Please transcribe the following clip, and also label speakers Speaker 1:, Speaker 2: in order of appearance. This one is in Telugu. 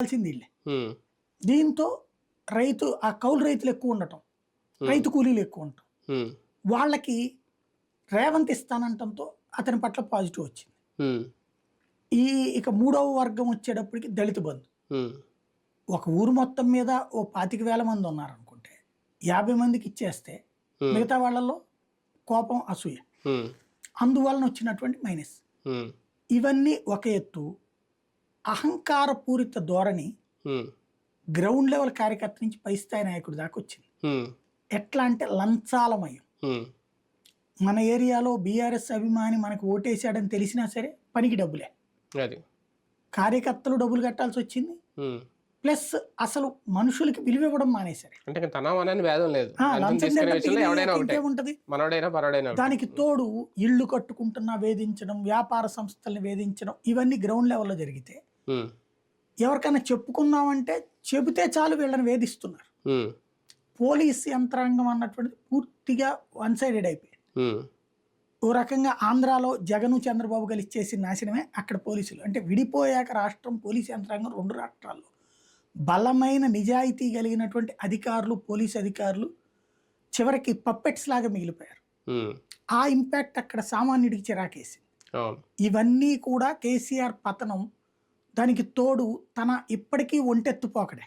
Speaker 1: వీళ్ళే
Speaker 2: ఉమ్,
Speaker 1: దీంతో రైతు ఆ కౌలు రైతులు ఎక్కువ ఉండటం రైతు కూలీలు ఎక్కువ ఉండటం. వాళ్ళకి రేవంత్ ఇస్తానంటంతో అతని పట్ల పాజిటివ్ వచ్చింది. ఈ ఇక మూడవ వర్గం వచ్చేటప్పటికి దళిత బంధు. ఒక ఊరు మొత్తం మీద ఓ పాతిక వేల మంది ఉన్నారనుకుంటే యాభై మందికి ఇచ్చేస్తే. మిగతా వాళ్ళలో కోపం అసూయ. అందువలన వచ్చినటువంటి మైనస్. ఇవన్నీ ఒక ఎత్తు అహంకారపూరిత ధోరణి గ్రౌండ్ లెవెల్ కార్యకర్త నుంచి పై స్థాయి నాయకుడి దాకా వచ్చింది. ఎట్లా అంటే లంచాలమయం. మన ఏరియాలో బీఆర్ఎస్ అభిమాని మనకు ఓటేశాడని తెలిసినా సరే పనికి డబ్బులే. కార్యకర్తలు డబ్బులు కట్టాల్సి వచ్చింది. ప్లస్ అసలు మనుషులకి విలువ ఇవ్వడం మానేశారు.
Speaker 2: అంటే భేదం లేదు. ఒకటే.
Speaker 1: దానికి తోడు ఇళ్ళు కట్టుకుంటున్నా వేధించడం వ్యాపార సంస్థల్ని వేధించడం ఇవన్నీ గ్రౌండ్ లెవెల్లో జరిగితే ఎవరికైనా చెప్పుకుందామంటే చెబితే చాలు వీళ్ళని వేధిస్తున్నారు. పోలీస్ యంత్రాంగం అన్నటువంటిది పూర్తిగా వన్ సైడెడ్ అయిపోయింది. ఓ రకంగా ఆంధ్రాలో జగను చంద్రబాబు కలిసి చేసిన నాశనమే అక్కడ పోలీసులు. అంటే విడిపోయాక రాష్ట్రం పోలీస్ యంత్రాంగం రెండు రాష్ట్రాల్లో. బలమైన నిజాయితీ కలిగినటువంటి అధికారులు పోలీస్ అధికారులు చివరికి పప్పెట్స్ లాగా మిగిలిపోయారు. ఆ ఇంపాక్ట్ అక్కడ సామాన్యుడికి చిరాకేసింది. ఇవన్నీ కూడా కేసీఆర్ పతనం దానికి తోడు తన ఇప్పటికీ ఒంటెత్తుపోకడే.